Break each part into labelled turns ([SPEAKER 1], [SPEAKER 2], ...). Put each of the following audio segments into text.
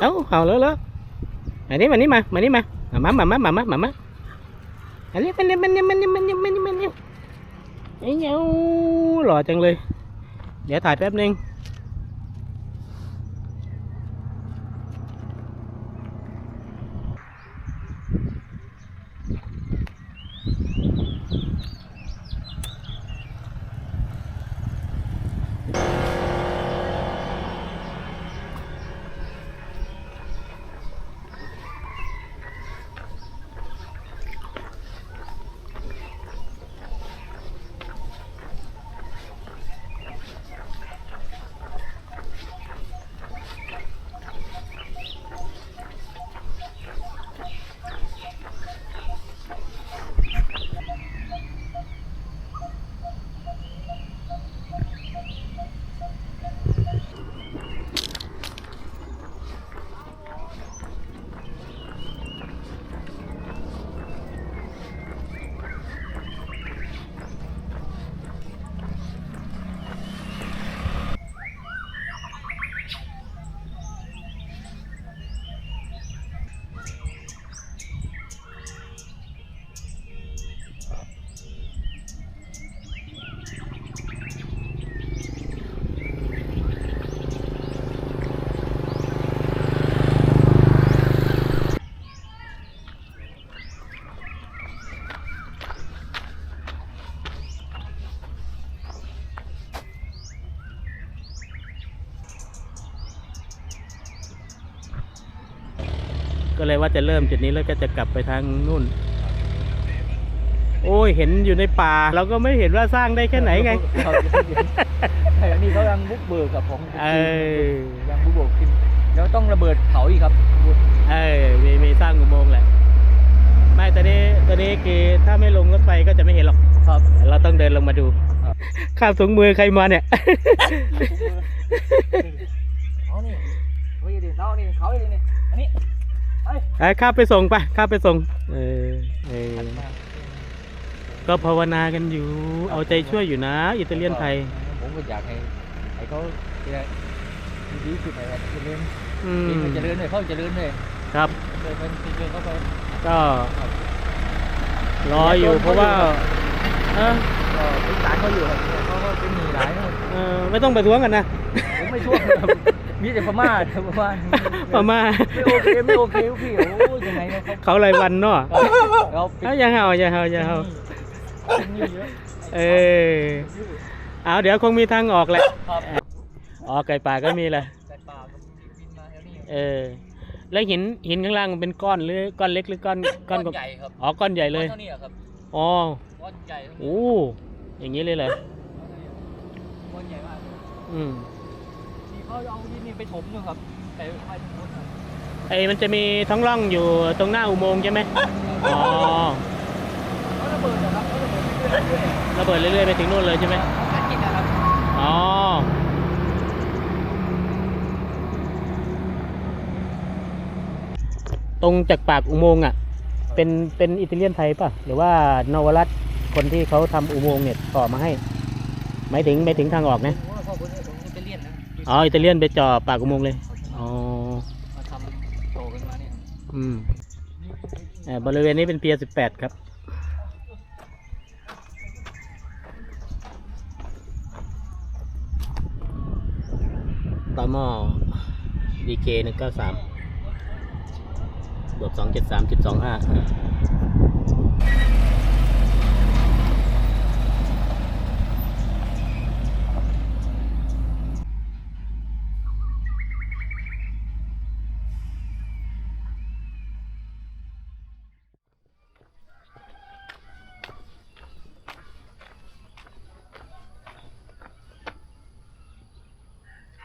[SPEAKER 1] Đâu, hào lỡ lỡ. Mày đi, mày đi mà, mày đi mà. Mama, mama, mama, mama. Mày đi, mày đi, mày đi, mày đi, mày đi, mày đi, mày đi. Ấy nhau, lò chân ly. Để thải phép niên. ก็เลยว่าจะเริ่มจุดนี้แล้วก็จะกลับไปทางนู่น โอ้ยเห็นอยู่ในป่า เราก็ไม่เห็นว่าสร้างได้แค่ไหนไง
[SPEAKER 2] เขาแต่อันนี้เขายังบุกเบิกกับผม
[SPEAKER 1] เออ
[SPEAKER 2] ยังบุกเบิกขึ้นแล้วต้องระเบิดเผาอีกครับ
[SPEAKER 1] เออมีมีสร้างอุโมงค์แหละไม่ตอนนี้ตอนนี้คือถ้าไม่ลงรถไฟก็จะไม่เห็นหรอก
[SPEAKER 2] ครับ
[SPEAKER 1] เราต้องเดินลงมาดู
[SPEAKER 2] ครับ
[SPEAKER 1] ข้ามถุงมือใครมาเนี่ย
[SPEAKER 2] เอานี่เฮ้ยดิเรานี่เขาดินี่อันนี้ ไอ้
[SPEAKER 1] ข้าไปส่งไปข้าไปส่ง เออเออก็ภาวนากันอยู่ เอาใจช่วยอยู่นะ อิตาเลียนไทย
[SPEAKER 2] ผมก็อยากให้ให้เขาจะดีขึ้นหน่อยเจริญ
[SPEAKER 1] อืม
[SPEAKER 2] มีมันเจริญเลยเขาเจริญเลย
[SPEAKER 1] ครับ
[SPEAKER 2] เป็นเจริญเขาไป
[SPEAKER 1] ก็รออยู่เพราะว่าเออ
[SPEAKER 2] ก็เป็นสารเขาอยู่เขาก็เป็นหนีหลายนะ
[SPEAKER 1] เออไม่ต้องประท้วงกันนะ
[SPEAKER 2] ผมไม่ช่วยครับ มีแต่พม่าแต่พม่า
[SPEAKER 1] พม่า
[SPEAKER 2] ไม่โอเคไม่โอเคพี่โอ้ยยังไงนะเขา
[SPEAKER 1] เขารายวันเนาะ
[SPEAKER 2] เราเป็น
[SPEAKER 1] เอาอย่าเห่าอย่าเห่าอย่าเห่า
[SPEAKER 2] เป็นหนี้เยอะ
[SPEAKER 1] เออเอาเดี๋ยวคงมีทางออกแหละ
[SPEAKER 2] ครับ
[SPEAKER 1] อ๋อไก่ป่าก็มีแหละ
[SPEAKER 2] แต่ป่าก็บินมาแถวนี้
[SPEAKER 1] เออแล้วหินหินข้างล่างมันเป็นก้อนหรือก้อนเล็กหรือก้อนก้
[SPEAKER 2] ก้
[SPEAKER 1] อ
[SPEAKER 2] อนนใหญ่ครับ
[SPEAKER 1] อ๋อก้อนใหญ่เลย
[SPEAKER 2] ก้อนเท่านี้อะครับ
[SPEAKER 1] อ๋อ
[SPEAKER 2] ก้อนใหญ่เท่านี้
[SPEAKER 1] โอ้อย่างนี้เลยเหรอ
[SPEAKER 2] ก้อนใหญ่มากเลย
[SPEAKER 1] อืม
[SPEAKER 2] ที่เขาเอาที่นี่ ไปถมนึงครับ แต่ไปทางนู้นครับ
[SPEAKER 1] ไอ้มันจะมีท้องร่องอยู่ตรงหน้าอุโมงค์ใช่ไหมอ๋อ
[SPEAKER 2] เขาระเบิดนะครับเขาระเบิดเรื่อยๆเลย
[SPEAKER 1] ระเบิดเรื่อยๆไปถึงนู่นเลยใช่ไหม
[SPEAKER 2] การกินนะครับ
[SPEAKER 1] อ๋อตรงจากปากอุโมงค์อะ เป็นเป็นอิตาเลียนไทยป่ะ หรือว่านวรัตน์คนที่เขาทำอุโมงค์เนี่ยต่อมาให้หมายถึงหมายถึงทางออกนะ
[SPEAKER 2] อ๋อ
[SPEAKER 1] อิตาเลียนไปจ่อปากอุโมงค์เลยอ๋อ
[SPEAKER 2] มาทำโตกันมาเนี่ย
[SPEAKER 1] อืมเอ่อบริเวณนี้เป็นเปียร์สิบแปดครับ ต่อหม้อ DK หนึ่งเก้าสามบวกสองเจ็ดสามจุดสองห้า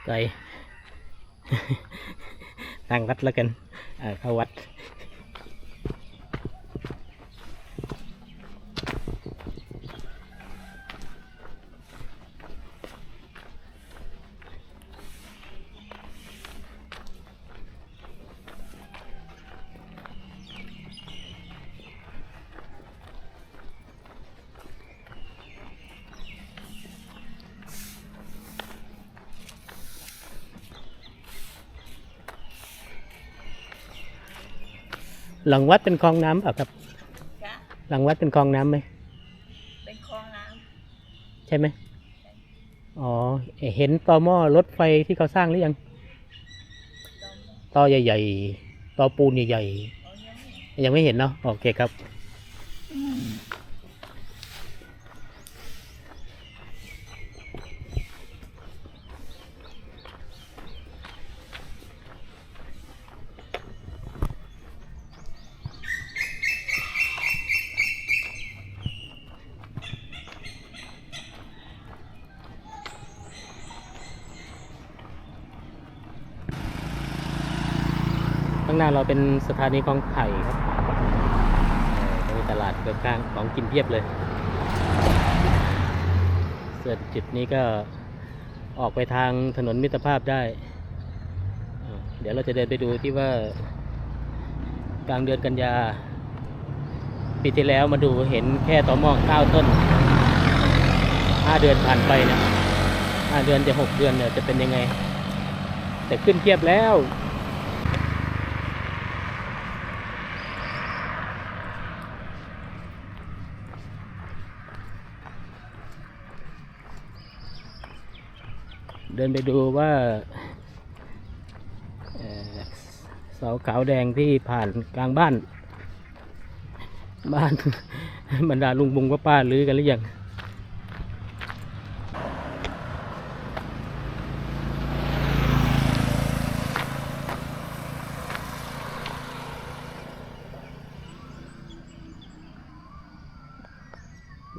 [SPEAKER 1] ไกลทางวัดแล้วกันเข้าวัด หลังวัดเป็นคลองน้ำเปล่าครับ
[SPEAKER 3] ค่ะ
[SPEAKER 1] หลังวัดเป็นคลองน้ำไหม
[SPEAKER 3] เป็นคลองน้
[SPEAKER 1] ใช่ไหมอ๋อเห็นตอหม้อรถไฟที่เขาสร้างหรือยังำ
[SPEAKER 3] ตอน
[SPEAKER 1] ตอใหญ่ๆตอปูนใหญ่
[SPEAKER 3] เอายังไม่
[SPEAKER 1] ๆยังไม่เห็นเนาะโอเคครับ เราเป็นสถานีคลองไผ่ครับมีตลาดเกือบข้างของกินเพียบเลยส่วนจุดนี้ก็ออกไปทางถนนมิตรภาพได้ เดี๋ยวเราจะเดินไปดูที่ว่ากลางเดือนกันยา ปีที่แล้วมาดูเห็นแค่ต่อหมอกเก้าต้นห้าเดือนผ่านไปเนี่ยห้าเดือนจะหกเดือนเนี่ยจะเป็นยังไง แต่ขึ้นเทียบแล้ว เดินไปดูว่าเสาขาวแดงที่ผ่านกลางบ้าน บ้านบรรดาลุงบุงป้าป้าลือกันหรือยัง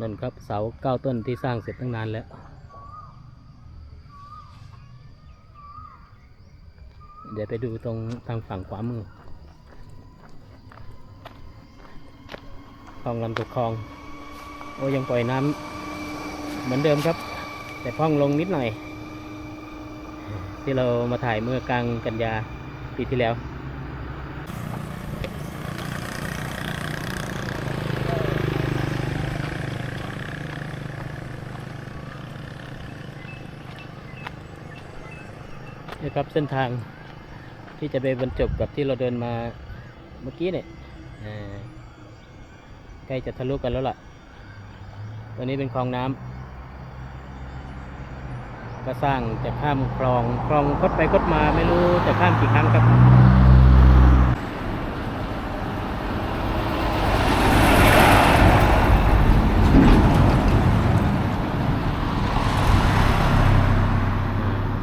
[SPEAKER 1] นั่นครับเสาเก้าต้นที่สร้างเสร็จตั้งนานแล้ว เดี๋ยวไปดูตรงทางฝั่งขวามือคลองลำตกคลอง โอ้ยังปล่อยน้ำเหมือนเดิมครับ แต่พ่องลงนิดหน่อย ที่เรามาถ่ายเมื่อกลางกันยาปีที่แล้วนี่ครับเส้นทาง ที่จะไปบรรจบกับที่เราเดินมาเมื่อกี้เนี่ยใกล้จะทะลุกันแล้วล่ะตัวนี้เป็นคลองน้ำก็สร้างจะข้ามคลองคลองคดไปคดมาไม่รู้จะข้ามกี่ครั้งครับ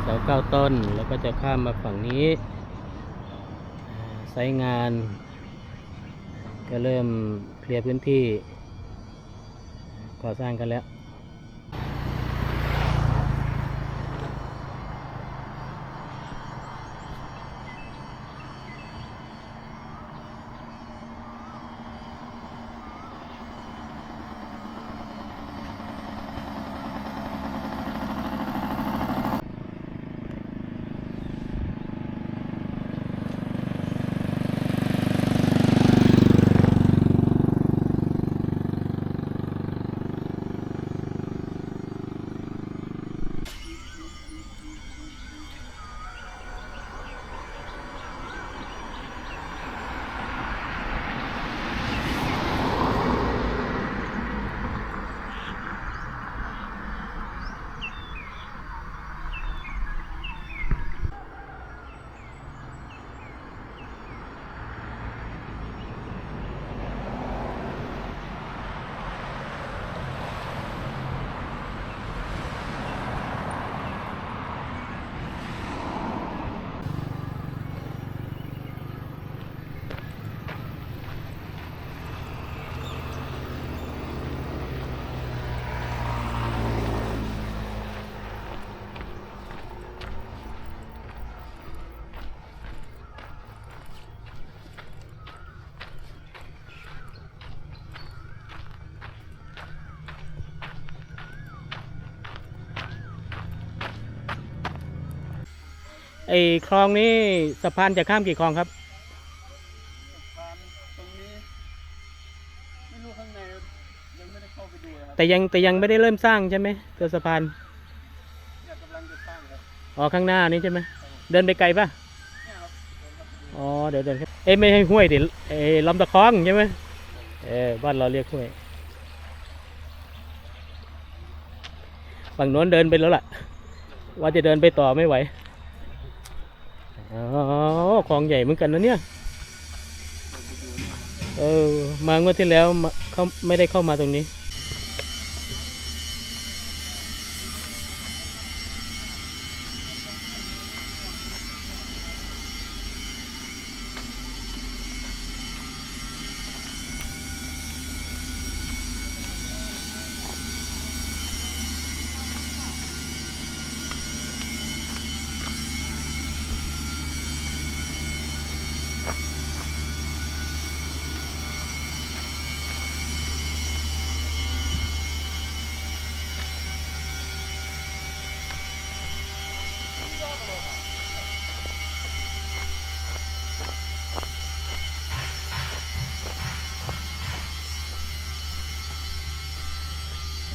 [SPEAKER 1] เสาเก้าต้นแล้วก็จะข้ามมาฝั่งนี้ ไซงาน ก็เริ่มเคลียร์พื้นที่ก่อสร้างกันแล้ว ไอ้คลองนี้สะพานจะข้ามกี่คลองครับ
[SPEAKER 2] ทางตรงนี้ ไม่รู้ข้างในยังไม่ได้เข้าไปดูนะครับ
[SPEAKER 1] แต่ยังแต่ยังไม่ได้เริ่มสร้างใช่ไหมตัวสะพาน
[SPEAKER 2] เนี่ยกำลังจะสร้างครับ
[SPEAKER 1] อ๋อข้างหน้านี้ใช่ไหมเดินไปไกลปะ
[SPEAKER 2] เนี่ยครับเดินเข้าไปดู
[SPEAKER 1] อ๋ออ๋อเดี๋ยวเดินขึ้นเอ้ยไม่ใช่ห้วยดิเอ้ยลำตะคองใช่ไหมเออบ้านเราเรียกห้วยฝั่งโน้นเดินไปแล้วล่ะ ว่าจะเดินไปต่อไม่ไหว อ๋อของใหญ่เหมือนกันนะเนี่ย เออ มางวดที่แล้วมาเขาไม่ได้เข้ามาตรงนี้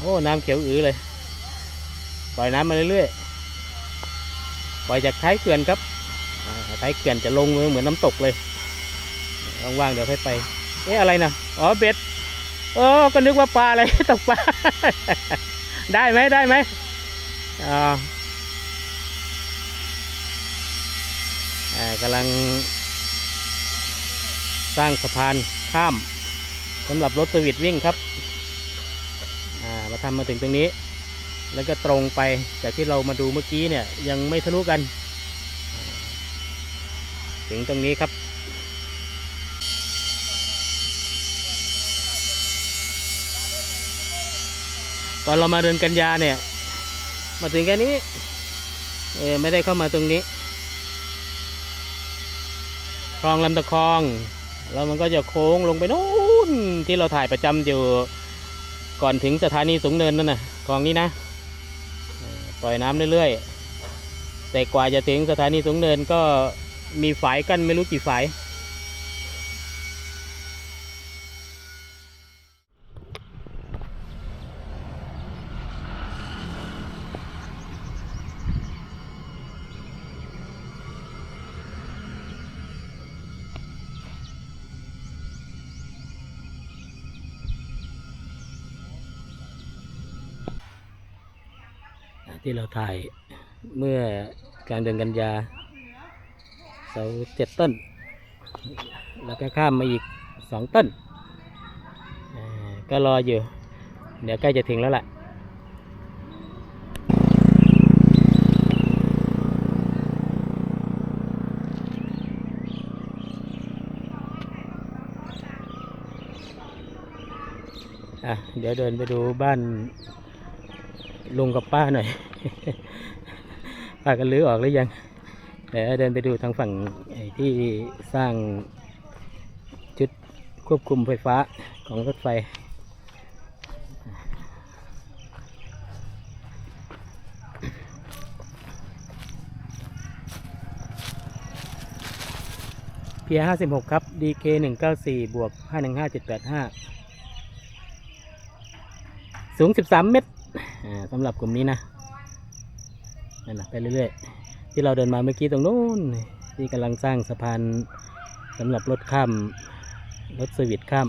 [SPEAKER 1] อ้น้ำเขียวอือเลย ปล่อยน้ำมาเรื่อยๆ ปล่อยจากท้ายเขื่อนครับท้ายเขื่อนจะลงเหมือนน้ำตกเลย ว่างๆเดี๋ยวค่อยไป เอ๊ะอะไรนะอ๋อเบ็ดเออก็นึกว่าปลาอะไรตกปลา ได้ไหมได้ไหมอ่าอ่ากำลัง สร้างสะพานข้ามสำหรับรถสวิตวิ่งครับ อ่ามาทำมาถึงตรงนี้ แล้วก็ตรงไปจากที่เรามาดูเมื่อกี้เนี่ยยังไม่ทะลุกัน ถึงตรงนี้ครับตอนเรามาเดินกันยาเนี่ย มาถึงแค่นี้เออไม่ได้เข้ามาตรงนี้ คลองลำตะคอง แล้วมันก็จะโค้งลงไปนู้นที่เราถ่ายประจำอยู่ ก่อนถึงสถานีสูงเนินนั่นนะคลองนี้นะ ปล่อยน้ำเรื่อยๆ แต่กว่าจะถึงสถานีสูงเนินก็มีฝายกันไม่รู้กี่ฝาย ที่เราถ่ายเมื่อกลางเดือนกันยาเสาเจ็ดต้น แล้วก็ข้ามมาอีกสองต้น ก็รออยู่ เดี๋ยวใกล้จะถึงแล้วล่ะอะเดี๋ยวเดินไปดูบ้านลุงกับป้าหน่อย ปากันลื้อออกหรือยังเดี๋ยวเดินไปดูทางฝั่งที่สร้างชุดควบคุมไฟฟ้าของรถไฟเพียห้าสิบหกครับ DK หนึ่งเก้าสี่บวกห้าหนึ่งห้าเจ็ดแปดห้าสูงสิบสามเมตรสำหรับกลุ่มนี้นะ นั่นนะไปเรื่อยๆ ที่เราเดินมาเมื่อกี้ตรงนู้นที่กำลังสร้างสะพานสำหรับรถข้ามรถสวิตข้าม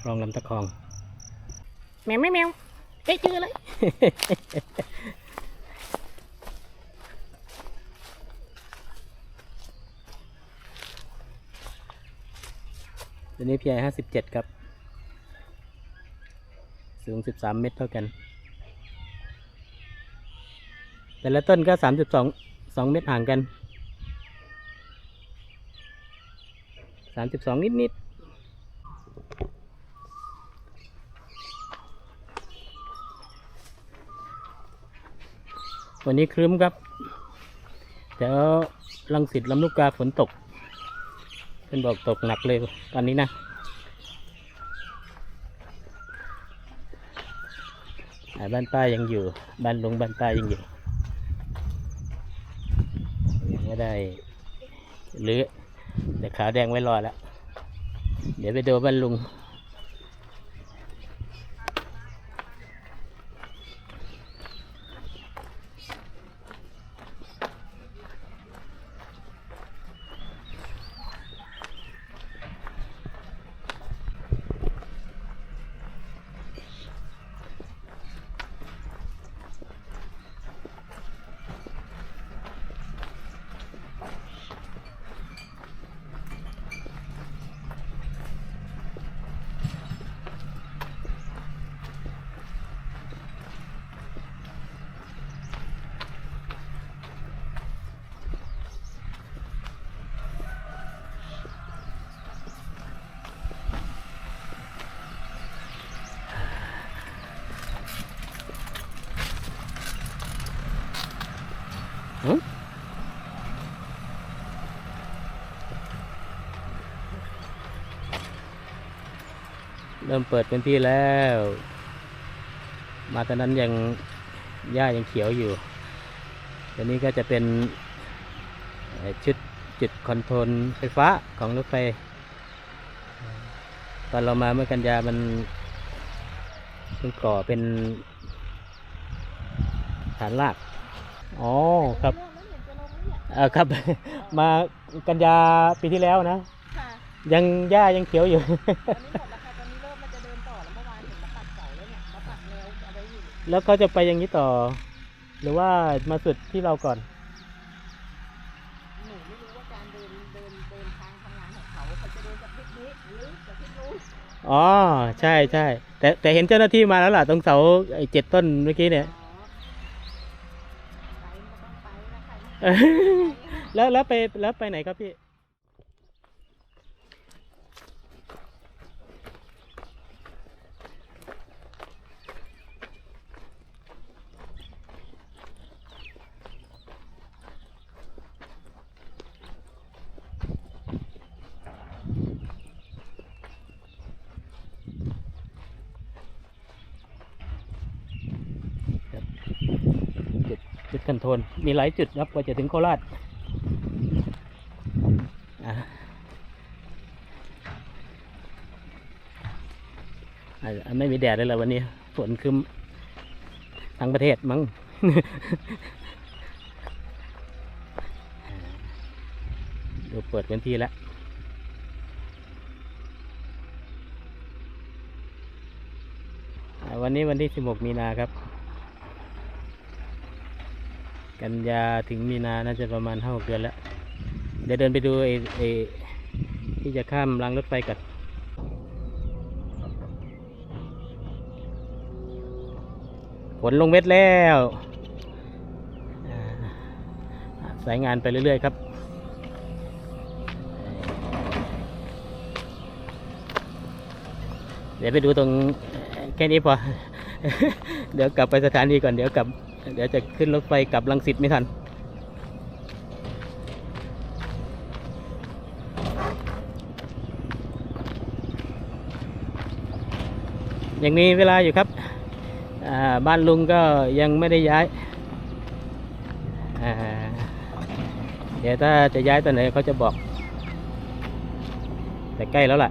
[SPEAKER 1] คลองลำตะคอง แมวแมวแมวได้เจอเลยตัวนี้พีไอห้าสิบเจ็ดครับ สูง13เมตรเท่ากัน แต่ละต้นก็32 2เมตรห่างกัน32นิดนิดๆวันนี้ครึ้มครับเดี๋ยวลังสิตลำลูกกาฝนตกเป็นบอกตกหนักเลยตอนนี้นะบ้านป้ายังอยู่ บ้านลงบ้านป้ายังอยู่ ยัง ไม่ได้หรือแต่ขาวแดงไว้รอแล้ว เดี๋ยวไปดูบ้านลุง เริ่มเปิดเป็นที่แล้ว มาตอนนั้นยังหญ้ายังเขียวอยู่ตอนนี้ก็จะเป็นเอ่อชุดจุดคอนโทรลไฟฟ้าของรถไฟ ตอนเรามาเมื่อกันยามันเพิ่งก่อเป็นฐานราก อ๋อครับ
[SPEAKER 3] เรื่องนั้นเห็นจะลงแล้วเนี่ย
[SPEAKER 1] เออครับ มากันยาปีที่แล้วนะ
[SPEAKER 3] ค่ะ
[SPEAKER 1] ยังหญ้ายังเขียวอยู่
[SPEAKER 3] แล้วเขา
[SPEAKER 1] จะไปอย่างนี้ต่อ หรือว่ามาสุดที่เราก่อน
[SPEAKER 3] หนูไม่รู้ว่าการเดินเดินเดินทางทำงานของเขาเขาจะเดินจากทิศนี้หรือจากทิศนู้น
[SPEAKER 1] อ๋อ ใช่ใช่ แต่แต่เห็นเจ้าหน้าที่มาแล้วล่ะตรงเสาไอ้เจ็ดต้นเมื่อกี้เนี่ย
[SPEAKER 3] อ๋อไปมันก็ต้องไปนะคะ
[SPEAKER 1] แล้วแล้วไปแล้วไปไหนครับพี่ จุดจุดคอนโทรลมีหลายจุดครับกว่าจะถึงโคราชอะไม่มีแดดเลยเหรอวันนี้ฝนคืมทั้งประเทศมั้งดูเปิดพื้นที่แล้วอะวันนี้วันที่ 16 มีนาครับ กันยาถึงมีนาน่าจะประมาณห้าเดือนแล้ว เดี๋ยวเดินไปดูไอ้ไอ้ที่จะข้ามรางรถไฟกันฝนลงเม็ดแล้วสายงานไปเรื่อย ๆ ครับเดี๋ยวไปดูตรงแค่นี้พอ เดี๋ยวกลับไปสถานีก่อน เดี๋ยวกลับ เดี๋ยวจะขึ้นรถไฟกลับลังสิตไม่ทัน อยังมีเวลาอยู่ครับ บ้านลุงก็ยังไม่ได้ย้าย เดี๋ยวถ้าจะย้ายตอนไหนเขาจะบอก แต่ใกล้แล้วล่ะ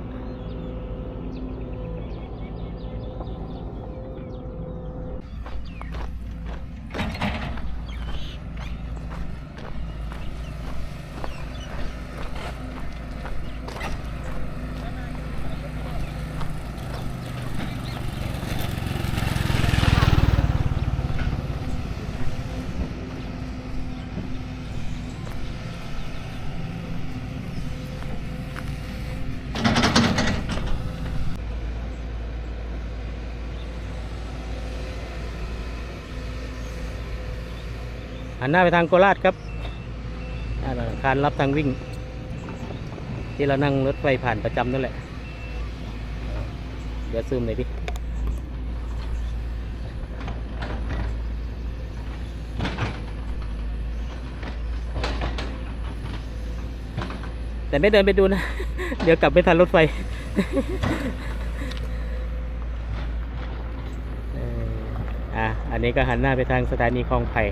[SPEAKER 1] หันหน้าไปทางโคราชครับอาคารรับทางวิ่ง ที่เรานั่งรถไฟผ่านประจำนั่นแหละ เดี๋ยวซูมหน่อยดิแต่ไม่เดินไปดูนะ เดี๋ยวกลับไม่ทันรถไฟอะอันนี้ก็หันหน้าไปทางสถานีคลองไผ่